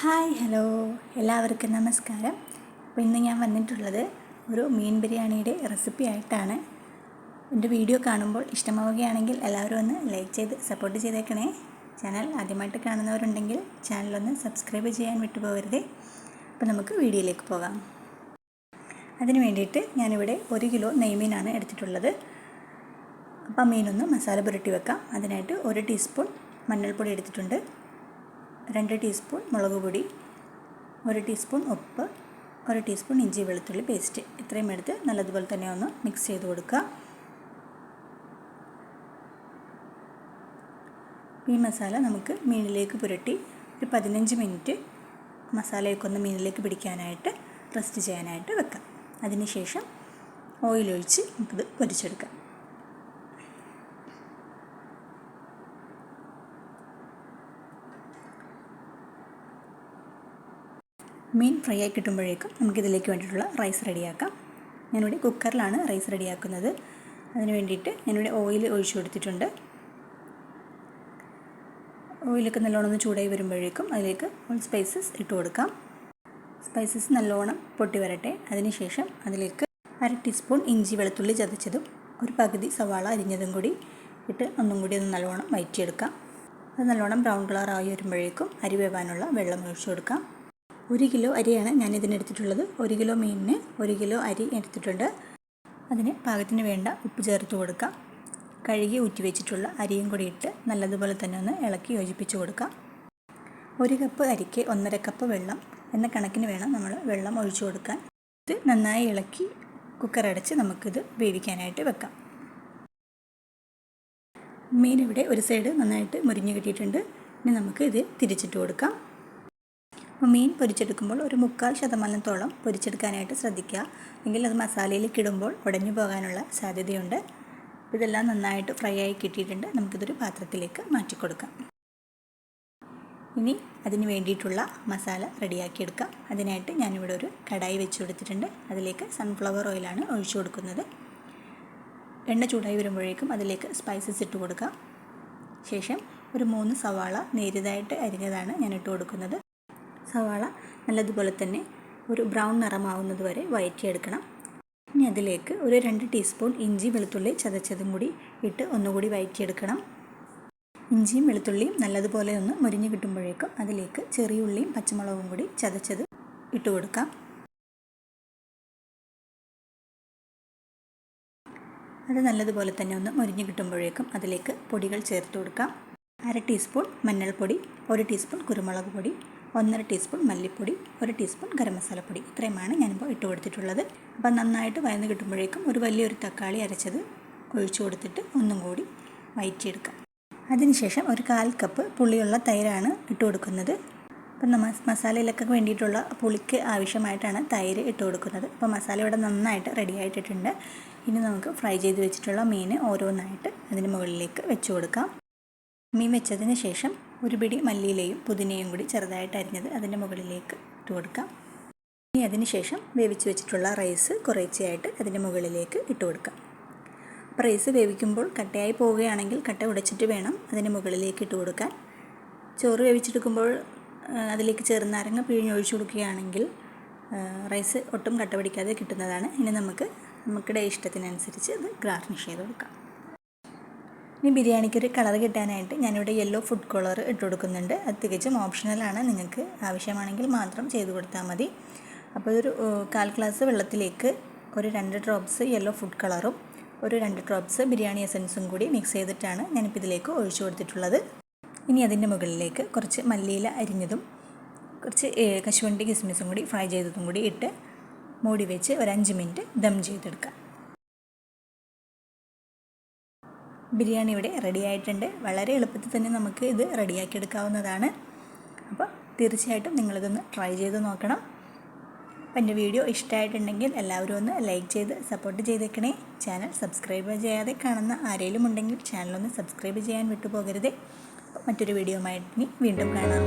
Hi hello. എല്ലാവർക്കും നമസ്കാരം. അപ്പോൾ ഇന്ന് ഞാൻ വന്നിട്ടുള്ളത് ഒരു മീൻ ബിരിയാണിയുടെ റെസിപ്പി ആയിട്ടാണ്. എന്റെ വീഡിയോ കാണുമ്പോൾ ഇഷ്ടമാവുകയാണെങ്കിൽ എല്ലാവരും ഒന്ന് ലൈക്ക് ചെയ്ത് സപ്പോർട്ട് ചെയ്തേക്കണേ. ചാനൽ ആദ്യമായിട്ട് കാണുന്നവരുണ്ടെങ്കിൽ ചാനലൊന്ന് സബ്സ്ക്രൈബ് ചെയ്യാൻ വിട്ടുപോകരുതേ. അപ്പോൾ നമുക്ക് വീഡിയോയിലേക്ക് പോകാം. അതിന് വേണ്ടിയിട്ട് ഞാനിവിടെ ഒരു കിലോ നെയ്മീനാണ് എടുത്തിട്ടുള്ളത്. അപ്പോൾ മീനൊന്ന് മസാല പുരട്ടി വെക്കാം. അതിനായിട്ട് ഒരു ടീസ്പൂൺ മഞ്ഞൾപ്പൊടി എടുത്തിട്ടുണ്ട്. രണ്ട് ടീസ്പൂൺ മുളക് പൊടി ഒരു ടീസ്പൂൺ ഉപ്പ് ഒരു ടീസ്പൂൺ ഇഞ്ചി വെളുത്തുള്ളി പേസ്റ്റ്. ഇത്രയും എടുത്ത് നല്ലതുപോലെ തന്നെ ഒന്ന് മിക്സ് ചെയ്ത് കൊടുക്കുക. ഈ മസാല നമുക്ക് മീനിലേക്ക് പുരട്ടി ഒരു പതിനഞ്ച് മിനിറ്റ് മസാലയൊക്കെ ഒന്ന് മീനിലേക്ക് പിടിക്കാനായിട്ട് റെസ്റ്റ് ചെയ്യാനായിട്ട് വെക്കാം. അതിനുശേഷം ഓയിൽ ഒഴിച്ച് നമുക്കിത് പൊരിച്ചെടുക്കാം. മീൻ ഫ്രൈ ആയി കിട്ടുമ്പോഴേക്കും നമുക്കിതിലേക്ക് വേണ്ടിയിട്ടുള്ള റൈസ് റെഡിയാക്കാം. ഞാനിവിടെ കുക്കറിലാണ് റൈസ് റെഡിയാക്കുന്നത്. അതിന് വേണ്ടിയിട്ട് ഞാനിവിടെ ഓയിൽ ഒഴിച്ചു കൊടുത്തിട്ടുണ്ട്. ഓയിലൊക്കെ നല്ലോണം ഒന്ന് ചൂടായി വരുമ്പോഴേക്കും അതിലേക്ക് സ്പൈസസ് ഇട്ട് കൊടുക്കാം. സ്പൈസസ് നല്ലോണം പൊട്ടി വരട്ടെ. അതിനുശേഷം അതിലേക്ക് അര ടീസ്പൂൺ ഇഞ്ചി വെളുത്തുള്ളി ചതച്ചതും ഒരു പകുതി സവാള അരിഞ്ഞതും കൂടി ഇട്ട് ഒന്നും കൂടി ഒന്ന് നല്ലോണം വയറ്റിയെടുക്കാം. അത് നല്ലോണം ബ്രൗൺ കളർ ആയി വരുമ്പോഴേക്കും അരി വേവാനുള്ള വെള്ളം ഒഴിച്ചു കൊടുക്കാം. ഒരു കിലോ അരിയാണ് ഞാൻ ഇതിനെടുത്തിട്ടുള്ളത് ഒരു കിലോ മീനിന് ഒരു കിലോ അരി എടുത്തിട്ടുണ്ട്. അതിന് പാകത്തിന് വേണ്ട ഉപ്പ് ചേർത്ത് കൊടുക്കാം. കഴുകി ഊറ്റി വെച്ചിട്ടുള്ള അരിയും കൂടി ഇട്ട് നല്ലതുപോലെ തന്നെ ഒന്ന് ഇളക്കി യോജിപ്പിച്ച് കൊടുക്കാം. ഒരു കപ്പ് അരിക്ക് ഒന്നര കപ്പ് വെള്ളം എന്ന കണക്കിന് വേണം നമ്മൾ വെള്ളം ഒഴിച്ചു കൊടുക്കാൻ. ഇത് നന്നായി ഇളക്കി കുക്കർ അടച്ച് നമുക്കിത് വേവിക്കാനായിട്ട് വെക്കാം. മീൻ ഇവിടെ ഒരു സൈഡ് നന്നായിട്ട് മുരിഞ്ഞു കിട്ടിയിട്ടുണ്ട്. ഇനി നമുക്ക് ഇത് തിരിച്ചിട്ട് കൊടുക്കാം. മീൻ പൊരിച്ചെടുക്കുമ്പോൾ ഒരു മുക്കാൽ ശതമാനത്തോളം പൊരിച്ചെടുക്കാനായിട്ട് ശ്രദ്ധിക്കുക. എങ്കിൽ അത് മസാലയിലേക്ക് ഇടുമ്പോൾ ഉടഞ്ഞു പോകാനുള്ള സാധ്യതയുണ്ട്. ഇതെല്ലാം നന്നായിട്ട് ഫ്രൈ ആയി കിട്ടിയിട്ടുണ്ട്. നമുക്കിതൊരു പാത്രത്തിലേക്ക് മാറ്റി കൊടുക്കാം ഇനി അതിന് വേണ്ടിയിട്ടുള്ള മസാല റെഡിയാക്കിയെടുക്കാം അതിനായിട്ട് ഞാനിവിടെ ഒരു കടായി വെച്ച് കൊടുത്തിട്ടുണ്ട്. അതിലേക്ക് സൺഫ്ലവർ ഓയിലാണ് ഒഴിച്ചു കൊടുക്കുന്നത്. എണ്ണ ചൂടായി വരുമ്പോഴേക്കും അതിലേക്ക് സ്പൈസസ് ഇട്ട് കൊടുക്കാം. ശേഷം ഒരു മൂന്ന് സവാള നേരിയതായിട്ട് അരിഞ്ഞതാണ് ഞാൻ ഇട്ട് കൊടുക്കുന്നത്. സവാള നല്ലതുപോലെ തന്നെ ഒരു ബ്രൗൺ നിറമാവുന്നത് വരെ വയറ്റിയെടുക്കണം. ഇനി അതിലേക്ക് ഒരു രണ്ട് ടീസ്പൂൺ ഇഞ്ചി വെളുത്തുള്ളി ചതച്ചതും കൂടി ഇട്ട് ഒന്നുകൂടി വയറ്റിയെടുക്കണം. ഇഞ്ചിയും വെളുത്തുള്ളിയും നല്ലതുപോലെ ഒന്ന് മുരിഞ്ഞ് കിട്ടുമ്പോഴേക്കും അതിലേക്ക് ചെറിയ ഉള്ളിയും പച്ചമുളകും കൂടി ചതച്ചത് ഇട്ട് കൊടുക്കാം. അത് നല്ലതുപോലെ തന്നെ ഒന്ന് മുരിഞ്ഞ് കിട്ടുമ്പോഴേക്കും അതിലേക്ക് പൊടികൾ ചേർത്ത് കൊടുക്കാം. അര ടീസ്പൂൺ മഞ്ഞൾപ്പൊടി ഒരു ടീസ്പൂൺ കുരുമുളക് പൊടി ഒന്നര ടീസ്പൂൺ മല്ലിപ്പൊടി ഒരു ടീസ്പൂൺ ഗരം മസാലപ്പൊടി. ഇത്രയുമാണ് ഞാനിപ്പോൾ ഇട്ട് കൊടുത്തിട്ടുള്ളത്. അപ്പം നന്നായിട്ട് വയന്ന് കിട്ടുമ്പോഴേക്കും ഒരു വലിയൊരു തക്കാളി അരച്ചത് ഒഴിച്ചു കൊടുത്തിട്ട് ഒന്നും കൂടി വയറ്റിയെടുക്കാം. അതിനുശേഷം ഒരു കാൽ കപ്പ് പുളിയുള്ള തൈരാണ് ഇട്ട് കൊടുക്കുന്നത്. അപ്പം നമ്മൾ മസാലയിലൊക്കെ വേണ്ടിയിട്ടുള്ള പുളിക്ക് ആവശ്യമായിട്ടാണ് തൈര് ഇട്ട് കൊടുക്കുന്നത്. അപ്പോൾ മസാല ഇവിടെ നന്നായിട്ട് റെഡി ആയിട്ടിട്ടുണ്ട്. ഇനി നമുക്ക് ഫ്രൈ ചെയ്ത് വെച്ചിട്ടുള്ള മീൻ ഓരോന്നായിട്ട് അതിന് മുകളിലേക്ക് വെച്ച് കൊടുക്കാം. മീൻ വെച്ചതിന് ശേഷം ഒരു പിടി മല്ലിയിലയും പുതിനയും കൂടി ചെറുതായിട്ട് അരിഞ്ഞത് അതിന്റെ മുകളിലേക്ക് ഇട്ട് കൊടുക്കാം. ഇനി അതിന് ശേഷം വേവിച്ച് വെച്ചിട്ടുള്ള റൈസ് കുറേച്ചയായിട്ട് അതിന്റെ മുകളിലേക്ക് ഇട്ട് കൊടുക്കാം. അപ്പോൾ റൈസ് വേവിക്കുമ്പോൾ കട്ടയായി പോവുകയാണെങ്കിൽ കട്ട ഉടച്ചിട്ട് വേണം അതിന്റെ മുകളിലേക്ക് ഇട്ട് കൊടുക്കാൻ. ചോറ് വേവിച്ചെടുക്കുമ്പോൾ അതിലേക്ക് ചെറുനാരങ്ങ പിഴിഞ്ഞൊഴിച്ചു കൊടുക്കുകയാണെങ്കിൽ റൈസ് ഒട്ടും കട്ട പിടിക്കാതെ കിട്ടുന്നതാണ്. ഇനി നമുക്ക് നമുക്കിടെ ഇഷ്ടത്തിനനുസരിച്ച് അത് ഗാർണിഷ് ചെയ്ത് കൊടുക്കാം. ഇനി ബിരിയാണിക്ക് ഒരു കളർ കിട്ടാനായിട്ട് ഞാനിവിടെ യെല്ലോ ഫുഡ് കളർ ഇട്ട് കൊടുക്കുന്നുണ്ട്. അത് തികച്ചും ഓപ്ഷണലാണ് നിങ്ങൾക്ക് ആവശ്യമാണെങ്കിൽ മാത്രം ചെയ്ത് കൊടുത്താൽ മതി. അപ്പോൾ ഒരു കാൽ ഗ്ലാസ് വെള്ളത്തിലേക്ക് ഒരു രണ്ട് ഡ്രോപ്സ് യെല്ലോ ഫുഡ് കളറും ഒരു രണ്ട് ഡ്രോപ്സ് ബിരിയാണി എസൻസും കൂടി മിക്സ് ചെയ്തിട്ടാണ് ഞാനിപ്പോൾ ഇതിലേക്ക് ഒഴിച്ചു കൊടുത്തിട്ടുള്ളത്. ഇനി അതിന്റെ മുകളിലേക്ക് കുറച്ച് മല്ലിയില അരിഞ്ഞതും കുറച്ച് കശുവണ്ടി കിസ്മിസും കൂടി ഫ്രൈ ചെയ്തതും കൂടി ഇട്ട് മൂടി വെച്ച് ഒരു അഞ്ച് മിനിറ്റ് ദം ചെയ്തെടുക്കാം. ബിരിയാണി ഇവിടെ റെഡി ആയിട്ടുണ്ട് വളരെ എളുപ്പത്തിൽ തന്നെ നമുക്ക് ഇത് റെഡിയാക്കി എടുക്കാവുന്നതാണ് അപ്പോൾ തീർച്ചയായിട്ടും നിങ്ങളിതൊന്ന് ട്രൈ ചെയ്ത് നോക്കണം. അപ്പം എന്റെ വീഡിയോ ഇഷ്ടമായിട്ടുണ്ടെങ്കിൽ എല്ലാവരും ഒന്ന് ലൈക്ക് ചെയ്ത് സപ്പോർട്ട് ചെയ്തേക്കണേ. ചാനൽ സബ്സ്ക്രൈബ് ചെയ്യാതെ കാണുന്ന ആരെങ്കിലും ഉണ്ടെങ്കിൽ ചാനലൊന്ന് സബ്സ്ക്രൈബ് ചെയ്യാൻ വിട്ടുപോകരുതേ. മറ്റൊരു വീഡിയോ ഇനി വീണ്ടും കാണാം.